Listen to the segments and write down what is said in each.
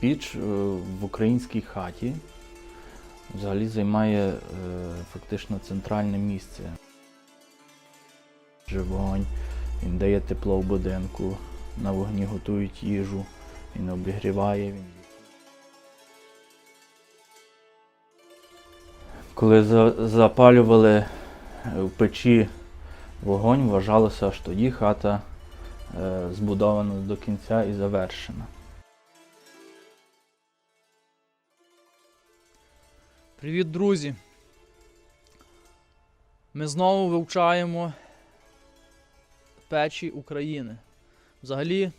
Піч е, в українській хаті взагалі займає е, фактично центральне місце. Вогонь, він дає тепло в будинку, на вогні готують їжу, він обігріває. Він... Коли за- запалювали е, в печі вогонь, вважалося, аж тоді хата збудована до кінця і завершена. Привіт, друзі! Ми знову вивчаємо печі України. Взагалі,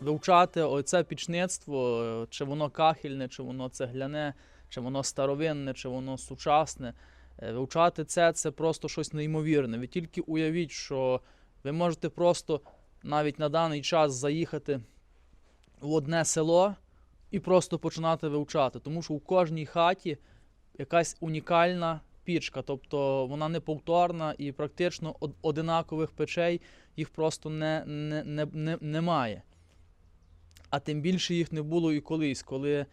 вивчати оце пічництво, чи воно кахельне, чи воно цегляне, чи воно старовинне, чи воно сучасне. е, Вивчати це це просто щось неймовірне. Ви тільки уявіть, що ви можете просто навіть на даний час заїхати в одне село і просто починати вивчати. Тому що у кожній хаті якась унікальна пічка, тобто вона не повторна і практично одинакових печей їх просто не, не, не, не, немає. А тим більше їх не було і колись, коли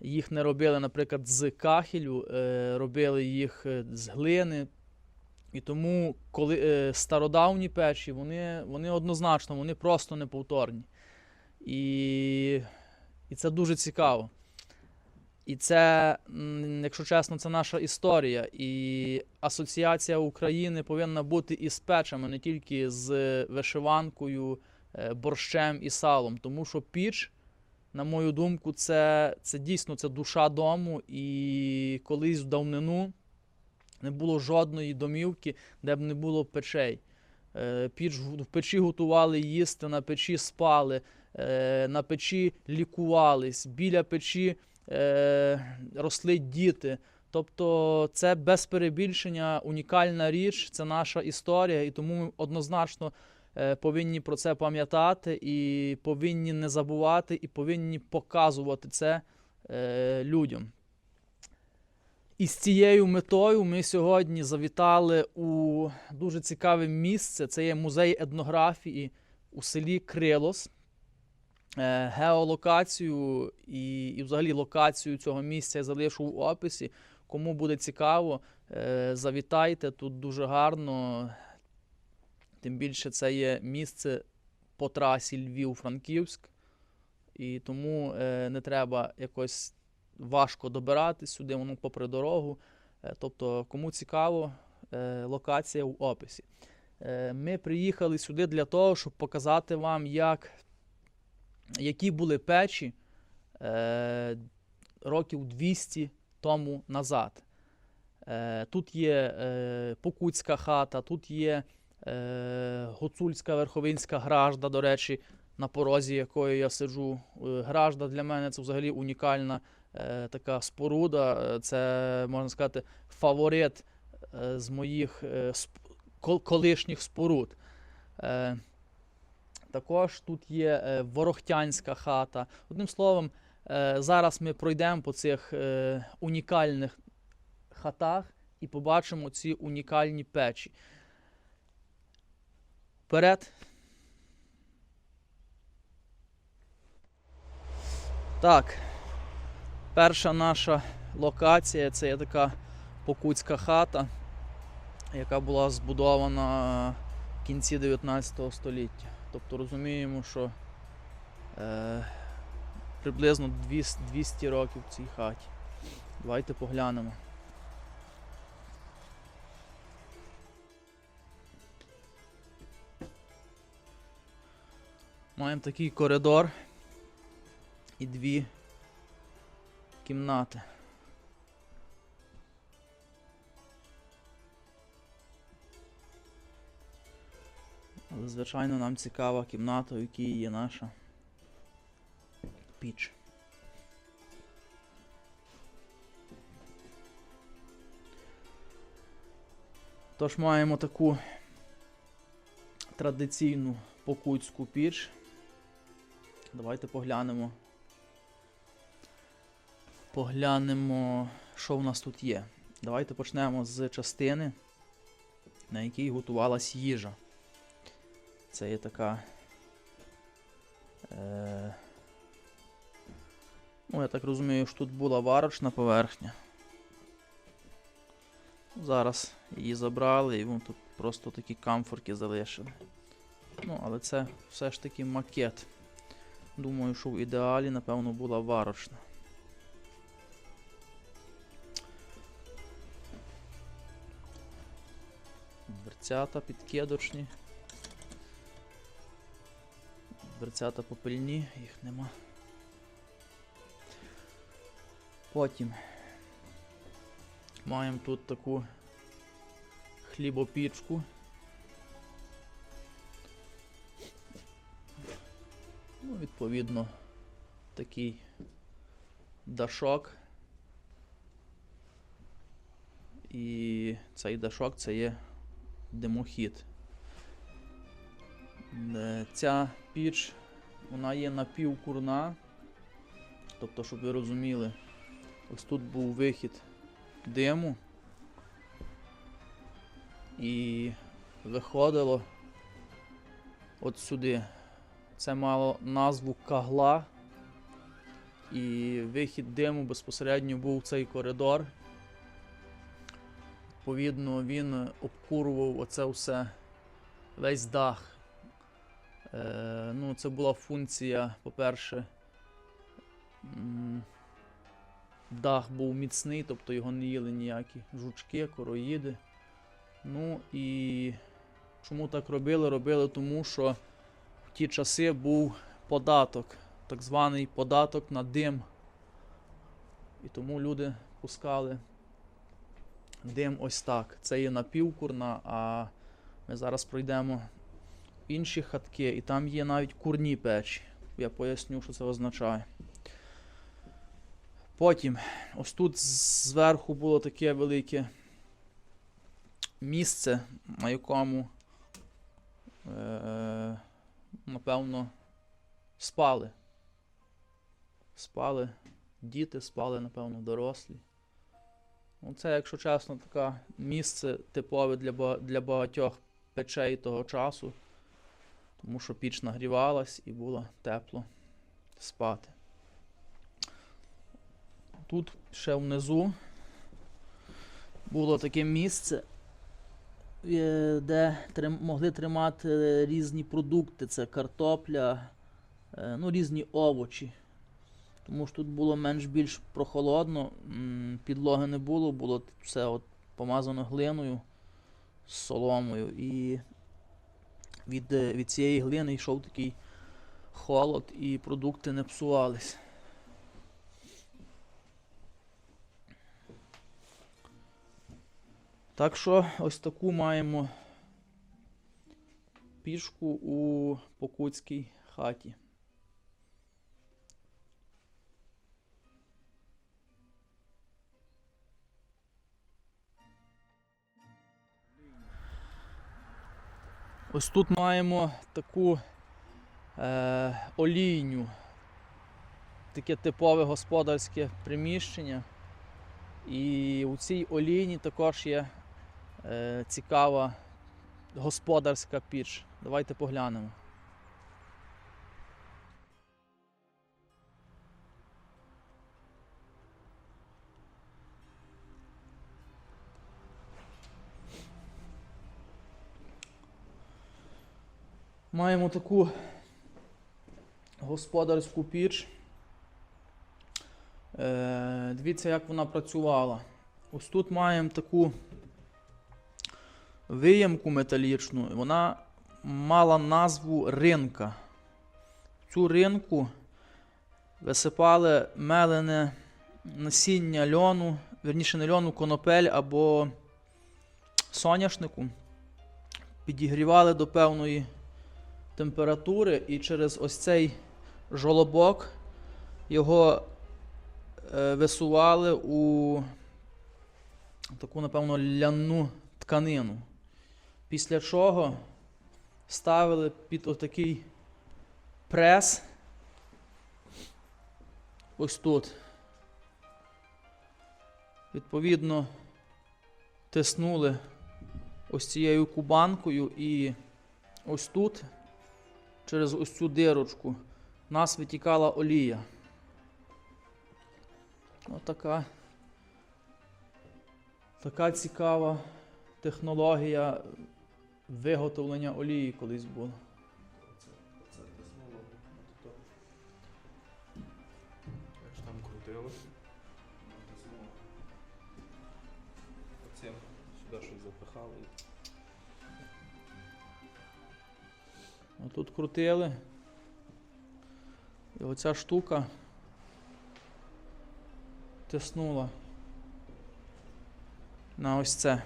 їх не робили, наприклад, з кахелю, е, робили їх е, з глини. І тому, коли е, стародавні печі, вони, вони однозначно, вони просто неповторні. І, і це дуже цікаво. І це, якщо чесно, це наша історія. І асоціація України повинна бути із печами, не тільки з вишиванкою, е, борщем і салом. Тому що піч, на мою думку, це, це дійсно це душа дому. І колись в давнину не було жодної домівки, де б не було печей. Е, Піч, в печі готували їсти, на печі спали, е, на печі лікувались, біля печі е, росли діти. Тобто це без перебільшення унікальна річ, це наша історія, і тому ми однозначно е, повинні про це пам'ятати і повинні не забувати, і повинні показувати це людям. І з цією метою ми сьогодні завітали у дуже цікаве місце. Це є музей етнографії у селі Крилос. Е, Геолокацію і, і взагалі локацію цього місця я залишу в описі. Кому буде цікаво, е, завітайте тут дуже гарно. Тим більше це є місце по трасі Львів-Франківськ. І тому е, не треба якось важко добиратись сюди, воно попри дорогу. Тобто, кому цікаво, локація в описі. Ми приїхали сюди для того, щоб показати вам, як, які були печі е, років 200 тому назад. Е, Тут є е, Покутська хата, тут є е, Гуцульська верховинська гражда, до речі, на порозі якої я сиджу. Е, Гражда для мене це взагалі унікальна е, така споруда. Е, Це, можна сказати, фаворит е, з моїх е, колишніх споруд. Е, Також тут є е, Ворохтянська хата. Одним словом, е, зараз ми пройдемо по цих е, унікальних хатах і побачимо ці унікальні печі. Вперед. Так. Перша наша локація це є така покутська хата, яка була збудована в кінці 19 століття. Тобто розуміємо, що е, приблизно 200, 200 років в цій хаті. Давайте поглянемо. Маємо такий коридор і дві кімнати. Але, звичайно, нам цікава кімната, в якій є наша піч. Тож маємо таку традиційну покутську піч. Давайте поглянемо. Поглянемо, що в нас тут є. Давайте почнемо з частини, на якій готувалась їжа. Це є така е, Ну, я так розумію, що тут була варочна поверхня. Зараз її забрали і вон тут просто такі камфорки залишили. Ну, але це все ж таки макет. Думаю, що в ідеалі, напевно, була варочна. Дверцята підкидочні. Дверцята попильні, їх нема. Потім маємо тут таку хлібопічку. Ну, відповідно, такий дашок. І цей дашок це є димохід. Е, Ця піч, вона є напівкурна. Тобто, щоб ви розуміли, ось тут був вихід диму. І виходило от сюди. Це мало назву кагла. І вихід диму безпосередньо був цей коридор. Відповідно, він обкурував оце все, весь дах. Е, ну, це була функція, по-перше, дах був міцний, тобто його не їли ніякі жучки, короїди. Ну і чому так робили? Робили тому, що в ті часи був податок, так званий податок на дим. І тому люди пускали дим ось так. Це є напівкурна, а ми зараз пройдемо інші хатки, і там є навіть курні печі. Я поясню, що це означає. Потім, ось тут зверху було таке велике місце, на якому, е, напевно, спали. Спали діти, спали, напевно, дорослі. Ну, це, якщо чесно, таке місце типове для, ба- для багатьох печей того часу, тому що піч нагрівалась і було тепло спати. Тут ще внизу було таке місце, е, де могли тримати різні продукти. Це картопля, е, ну, різні овочі. Тому що тут було менш-більш прохолодно, підлоги не було, було все от помазано глиною соломою. І від, е, від цієї глини йшов такий холод, і продукти не псувались. Так що ось таку маємо пішку у покутській хаті. Ось тут маємо таку е, олійню, таке типове господарське приміщення. І у цій олійні також є е, цікава господарська піч. Давайте поглянемо. Маємо таку господарську піч. Е, дивіться, як вона працювала. Ось тут маємо таку виямку металічну. Вона мала назву ринка. Цю ринку висипали мелене насіння льону, верніше не льону, конопель або соняшнику. Підігрівали до певної температури і через ось цей жолобок його е, висували у таку, напевно, ляну тканину. Після чого ставили під отакий прес. Ось тут. Відповідно, тиснули ось цією кубанкою і ось тут, через ось цю дирочку, в нас витікала олія. Ну, така, цікава технологія виготовлення олії колись була. Тобто, там крутили. Тиснуло. Оцим сюди щось запихали. Тут крутили. І оця штука тиснула на ось це.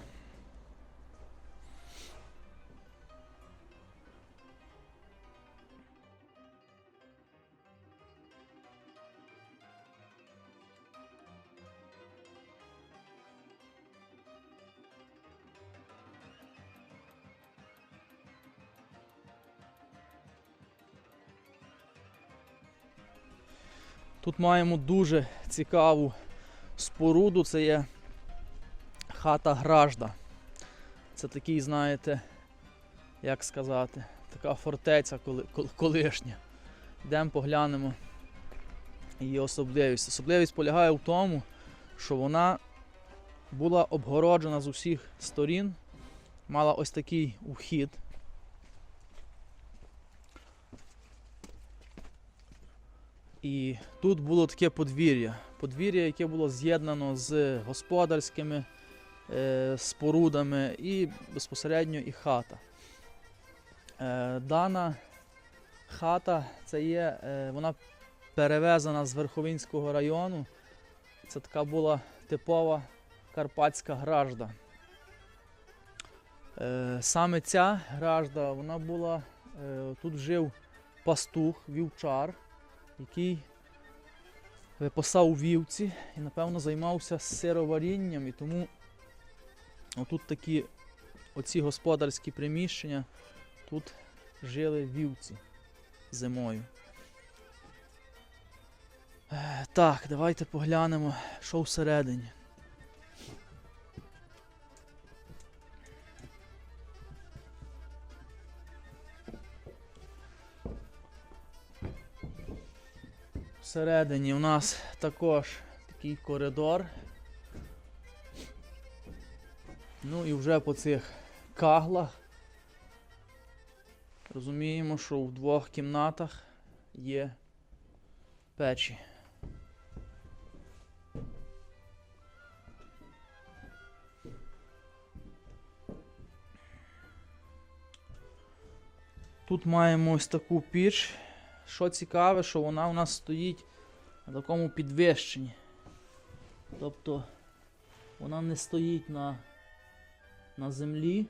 Тут маємо дуже цікаву споруду. Це є хата Гражда. Це такий, знаєте, як сказати, така фортеця колишня. Йдемо поглянемо її особливість. Особливість полягає в тому, що вона була обгороджена з усіх сторін, мала ось такий ухід. І тут було таке подвір'я. Подвір'я, яке було з'єднано з господарськими е, спорудами і безпосередньо і хата. Е, дана хата це є, е, вона перевезена з Верховинського району. Це така була типова карпатська гражда. Е, саме ця гражда, вона була, е, тут жив пастух, вівчар який випасав вівці і, напевно, займався сироварінням. І тому отут такі оці господарські приміщення, тут жили вівці зимою. Е, Так, давайте поглянемо, що всередині. Всередині у нас також такий коридор. Ну і вже по цих каглах розуміємо, що в двох кімнатах є печі. Тут маємо ось таку піч. Що цікаве, що вона у нас стоїть на такому підвищенні. Тобто вона не стоїть на, на землі,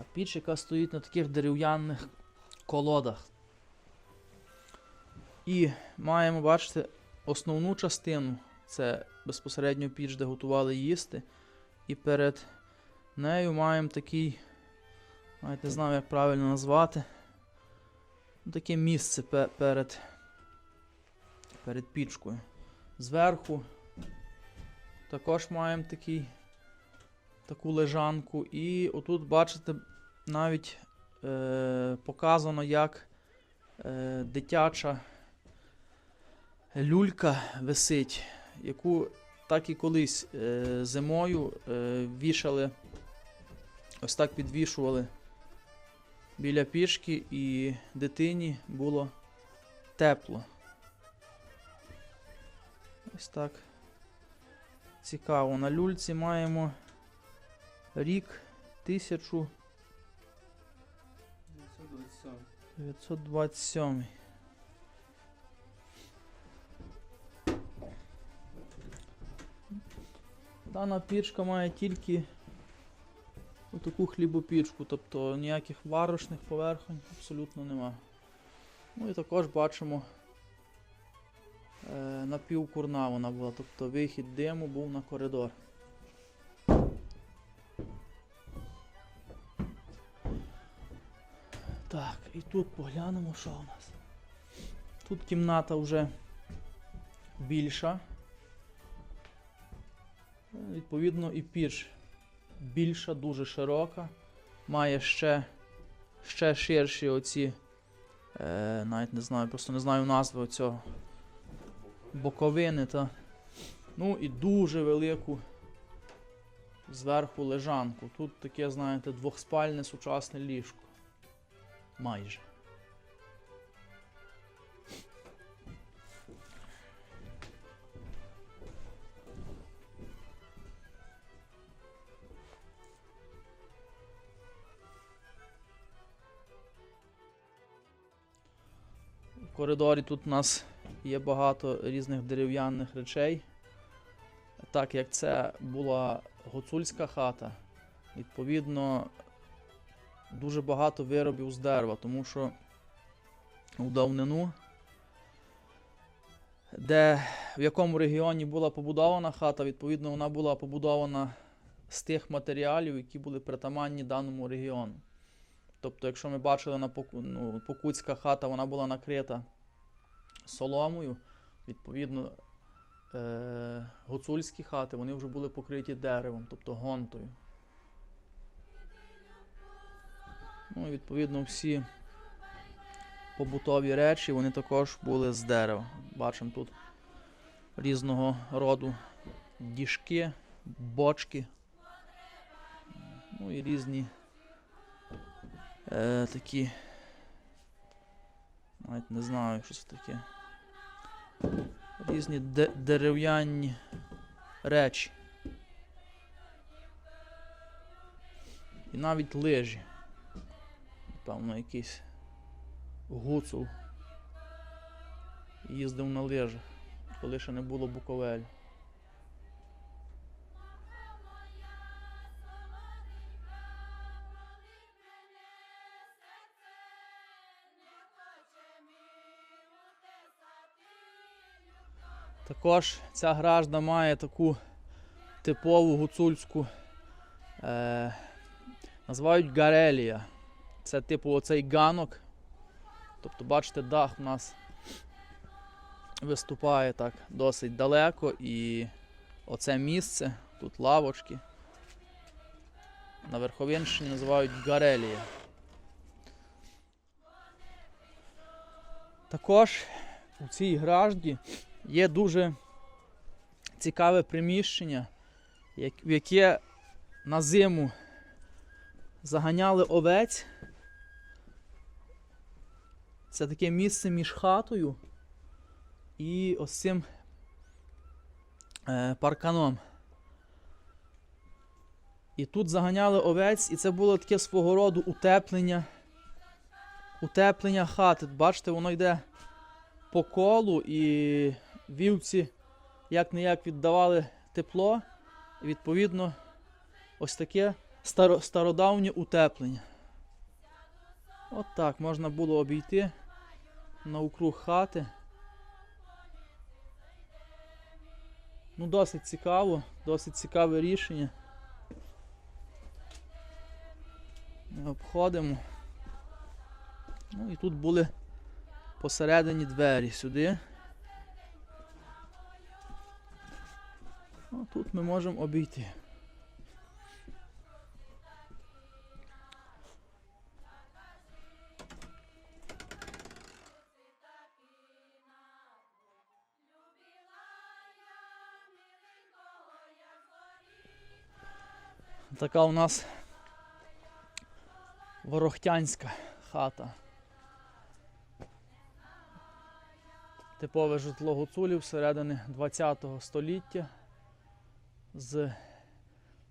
а піч, яка стоїть на таких дерев'яних колодах. І маємо, бачите, основну частину це безпосередньо піч, де готували їсти. І перед нею маємо такий, навіть не знаю, як правильно назвати. Таке місце перед, перед пічкою. Зверху також маємо такий, таку лежанку. І отут, бачите, навіть е, показано, як е, дитяча люлька висить, яку так і колись е, зимою е, вішали, ось так підвішували біля пішки і дитині було тепло. Ось так. Цікаво. На люльці маємо рік 927. 1927. Дана пічка має тільки таку хлібопічку, тобто ніяких варочних поверхонь абсолютно нема. Ну і також бачимо е, напівкурна вона була, тобто вихід диму був на коридор. Так, і тут поглянемо, що у нас. Тут кімната вже більша. Е, Відповідно, і піч більша, дуже широка. Має ще, ще ширші оці. Е, навіть не знаю, просто не знаю назви оцього боковини та. Ну і дуже велику зверху лежанку. Тут таке, знаєте, двохспальне сучасне ліжко. Майже. Коридорі тут у нас є багато різних дерев'яних речей. Так як це була гуцульська хата, відповідно, дуже багато виробів з дерева, тому що у давнину, де в якому регіоні була побудована хата, відповідно, вона була побудована з тих матеріалів, які були притаманні даному регіону. Тобто, якщо ми бачили на Поку- ну, Покутська хата, вона була накрита соломою, відповідно, е- гуцульські хати вони вже були покриті деревом, тобто гонтою. Ну і відповідно всі побутові речі вони також були з дерева. Бачимо тут різного роду діжки, бочки. Ну і різні е, такі. Навіть не знаю, що це таке. Різні де- дерев'яні речі. І навіть лижі. Певно, якийсь гуцул їздив на лижах, коли ще не було Буковель. Також ця гражда має таку типову гуцульську, е, називають гарелія. Це типу оцей ганок. Тобто, бачите, дах у нас виступає так досить далеко і оце місце, тут лавочки. На Верховинщині називають гарелія. Також у цій гражді є дуже цікаве приміщення, в яке на зиму заганяли овець. Це таке місце між хатою і ось цим е, парканом. І тут заганяли овець, і це було таке свого роду утеплення. Утеплення хати. Бачите, воно йде по колу і вівці як не як віддавали тепло. І відповідно ось таке старо, стародавнє утеплення. От так можна було обійти навкруг хати. Ну, досить цікаво, досить цікаве рішення. Обходимо. Ну і тут були посередині двері сюди. Ну, тут ми можемо обійти. Така у нас ворохтянська хата. Типове житло гуцулів середини 20 століття з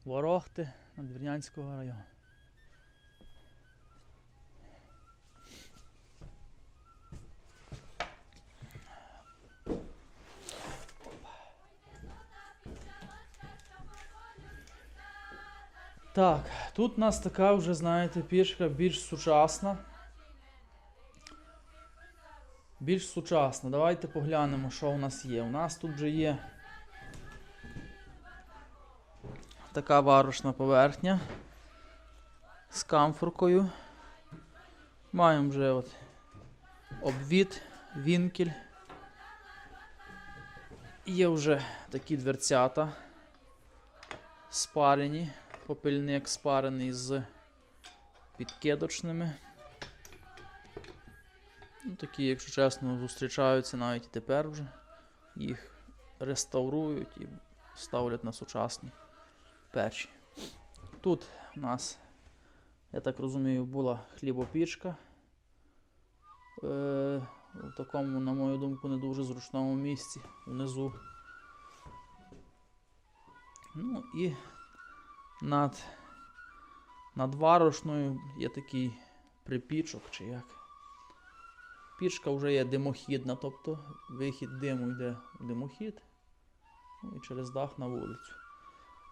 Ворохти Надвірнянського району. Так, тут у нас така вже, знаєте, пічка більш сучасна. Більш сучасна. Давайте поглянемо, що у нас є. У нас тут вже є така варочна поверхня з камфоркою. Маємо вже от обвід, вінкель. Є вже такі дверцята спарені, попільник спарений з підкидочними. Ну, такі, якщо чесно, зустрічаються навіть тепер вже їх реставрують і ставлять на сучасні печі. Тут у нас, я так розумію, була хлібопічка. Е, в такому, на мою думку, не дуже зручному місці внизу. Ну і над, над варошною є такий припічок, чи як. Пічка вже є димохідна, тобто вихід диму йде в димохід ну, і через дах на вулицю.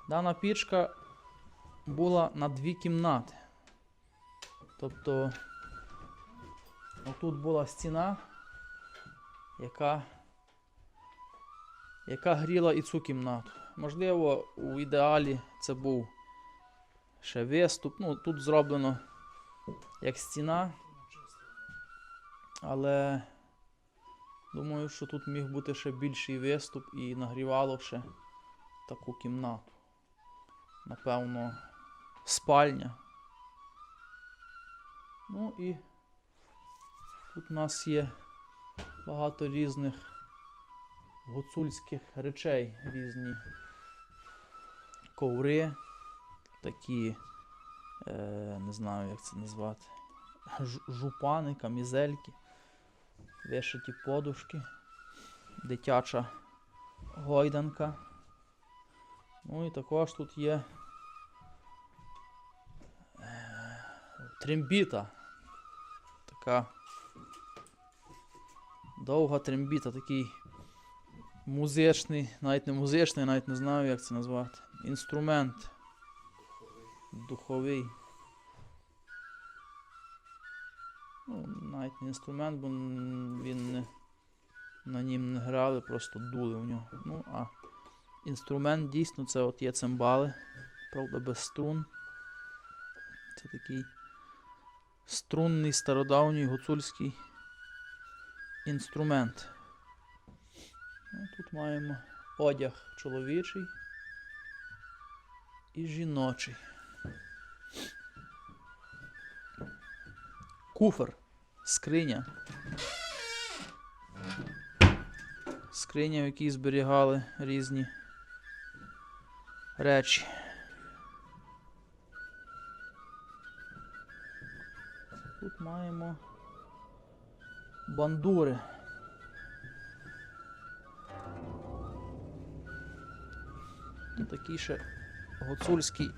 Дана пічка була на дві кімнати. Тобто отут була стіна, яка, яка гріла і цю кімнату. Можливо, у ідеалі це був ще виступ. Ну, тут зроблено як стіна. Але думаю, що тут міг бути ще більший виступ і нагрівало ще таку кімнату. Напевно, спальня. Ну і тут у нас є багато різних гуцульських речей, різні коври, такі, е, не знаю, як це назвати, жупани, камізельки, вишиті подушки, дитяча гойданка. Ну і також тут є е, трембіта. Така довга трембіта, такий музичний, навіть не музичний, навіть не знаю, як це назвати. Інструмент духовий. Ну, навіть не інструмент, бо він не, на нім не грали, просто дули в нього. Ну, а інструмент дійсно це от є цимбали, правда, без струн. Це такий струнний стародавній гуцульський інструмент. Ну, тут маємо одяг чоловічий і жіночий. Куфер, скриня. Скриня, в якій зберігали різні речі. Тут маємо бандури. Такий ще гуцульський.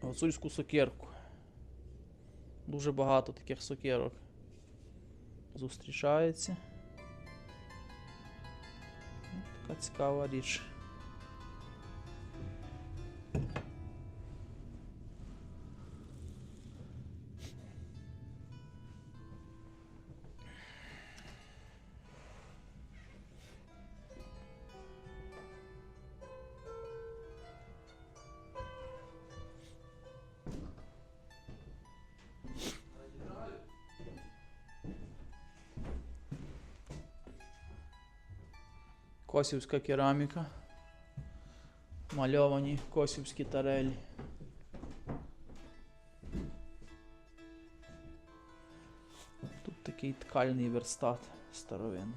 Гуцульську сокирку. Дуже багато таких сокирок зустрічається. Така цікава річ. Косівська кераміка. Мальовані косівські тарелі. Тут такий ткальний верстат старовинний.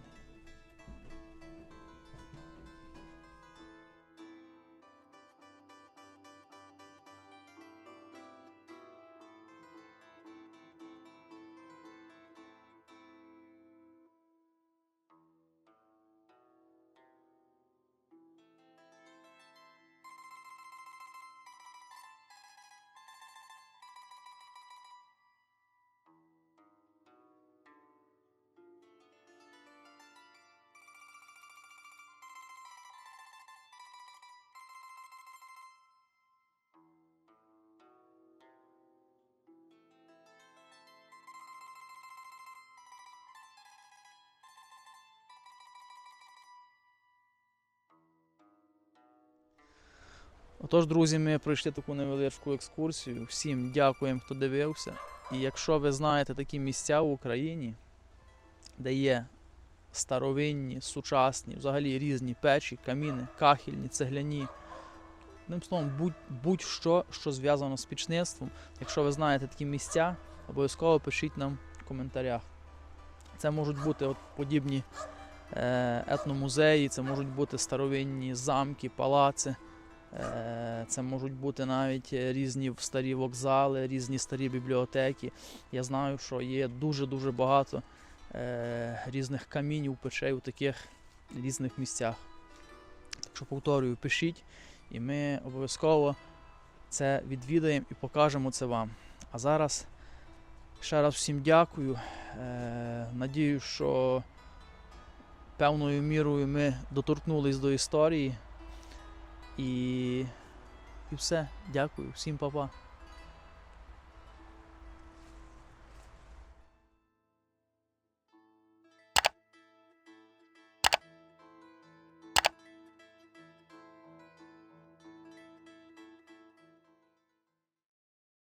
Отож, друзі, ми пройшли таку невеличку екскурсію. Всім дякуємо, хто дивився. І якщо ви знаєте такі місця в Україні, де є старовинні, сучасні, взагалі різні печі, каміни, кахельні, цегляні. Одним словом, будь, будь-що, що зв'язано з пічництвом. Якщо ви знаєте такі місця, обов'язково пишіть нам в коментарях. Це можуть бути от подібні е, етномузеї, це можуть бути старовинні замки, палаци. Е, Це можуть бути навіть е, різні старі вокзали, різні старі бібліотеки. Я знаю, що є дуже-дуже багато е, різних камінів, печей у таких різних місцях. Так що повторюю, пишіть, і ми обов'язково це відвідаємо і покажемо це вам. А зараз ще раз всім дякую. Надію, що певною мірою ми доторкнулись до історії. І, і все. Дякую. Всім па-па.